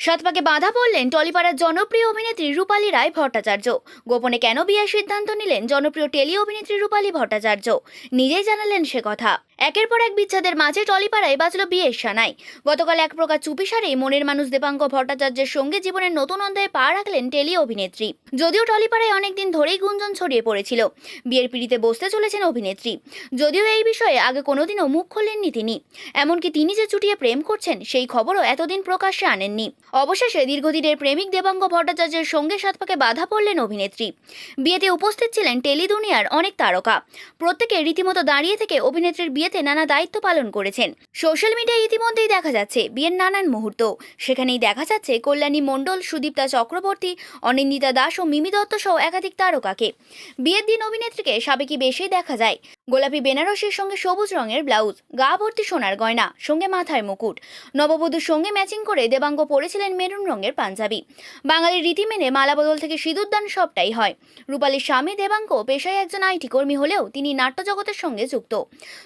সৎপাকে বাধা পড়লেন টলিপাড়ার জনপ্রিয় অভিনেত্রী রূপালী রায় ভট্টাচার্য। গোপনে কেন বিয়ের সিদ্ধান্ত নিলেন জনপ্রিয় টেলি অভিনেত্রী রূপালী ভট্টাচার্য? নিজেই জানালেন সে কথা। একের পর এক বিচ্ছেদের মাঝে টলিপাড়ায় বাজল বিয়ের সানাই। গতকাল এক প্রকার চুপিসারেই মনের মানুষ দেবাঙ্গ ভট্টাচার্যের সঙ্গে জীবনের নতুন অধ্যায়ে পা রাখলেন টেলি অভিনেত্রী। যদিও টলিপাড়ায় অনেকদিন ধরেই গুঞ্জন ছড়িয়ে পড়েছিল। বিয়ের পিড়িতে বসতে চলেছেন অভিনেত্রী। যদিও এই বিষয়ে আগে কোনোদিনও মুখ খোলেননি তিনি। এমনকি তিনি যে চুটিয়ে প্রেম করছেন, সেই খবরও এতদিন প্রকাশ্যে আনেননি। অবশেষে দীর্ঘদিনের প্রেমিক দেবাঙ্গ ভট্টাচার্যের সঙ্গে সাতপাকে বাধা পড়লেন অভিনেত্রী। বিয়েতে উপস্থিত ছিলেন টেলি দুনিয়ার অনেক তারকা। প্রত্যেকে রীতিমতো দাঁড়িয়ে থেকে অভিনেত্রীর বিয়েতে নানা দায়িত্ব পালন করেছেন। সোশ্যাল মিডিয়ায় ইতিমধ্যেই দেখা যাচ্ছে বিয়ের নানান মুহূর্ত। সেখানেই দেখা যাচ্ছে কল্যাণী মণ্ডল, সুদীপ্তা চক্রবর্তী, অনিন্দিতা দাস ও মিমি দত্ত সহ একাধিক তারকাকে। বিয়ের দিন অভিনেত্রীকে সাবেকি বেশেই দেখা যায়। গোলাপি বেনারসির সঙ্গে সবুজ রঙের ব্লাউজ, গা ভর্তি সোনার গয়না, সঙ্গে মাথায় মুকুট। নববধূর সঙ্গে ম্যাচিং করে দেবাঙ্গ পরেছিলেন মেরুন রঙের পাঞ্জাবি। বাঙালির রীতি মেনে মালা বদল থেকে সিঁদুরদান সবটাই হয়। রূপালীর স্বামী দেবাঙ্গ পেশায় একজন আইটি কর্মী হলেও তিনি নাট্যজগতের সঙ্গে যুক্ত।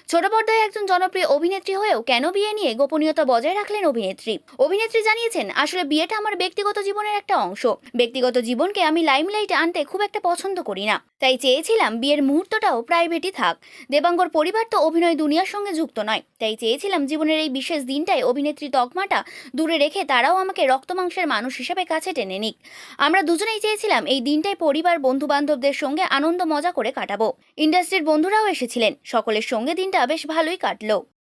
ছোট পর্দায় একজন জনপ্রিয় অভিনেত্রী হয়েও কেন বিয়ে নিয়ে গোপনীয়তা বজায় রাখলেন অভিনেত্রী? অভিনেত্রী জানিয়েছেন, আসলে বিয়েটা আমার ব্যক্তিগত জীবনের একটা অংশ। ব্যক্তিগত জীবনকে আমি লাইমলাইটে আনতে খুব একটা পছন্দ করি না। তাই চেয়েছিলাম বিয়ের মুহূর্তটাও প্রাইভেটই থাক। দেবাঙ্গর পরিবার তো অভিনয় দুনিয়ার সঙ্গে যুক্ত নয়। তাই চেয়েছিলাম জীবনের এই বিশেষ দিনটায় অভিনেত্রী তকমাটা দূরে রেখে তারাও আমাকে রক্তমাংসের মানুষ হিসেবে কাছে টেনে নিক। আমরা দুজনেই চেয়েছিলাম এই দিনটায় পরিবার বন্ধু বান্ধবদের সঙ্গে আনন্দ মজা করে কাটাবো। ইন্ডাস্ট্রির বন্ধুরাও এসেছিলেন। সকলের সঙ্গে দিনটা বেশ ভালোই কাটলো।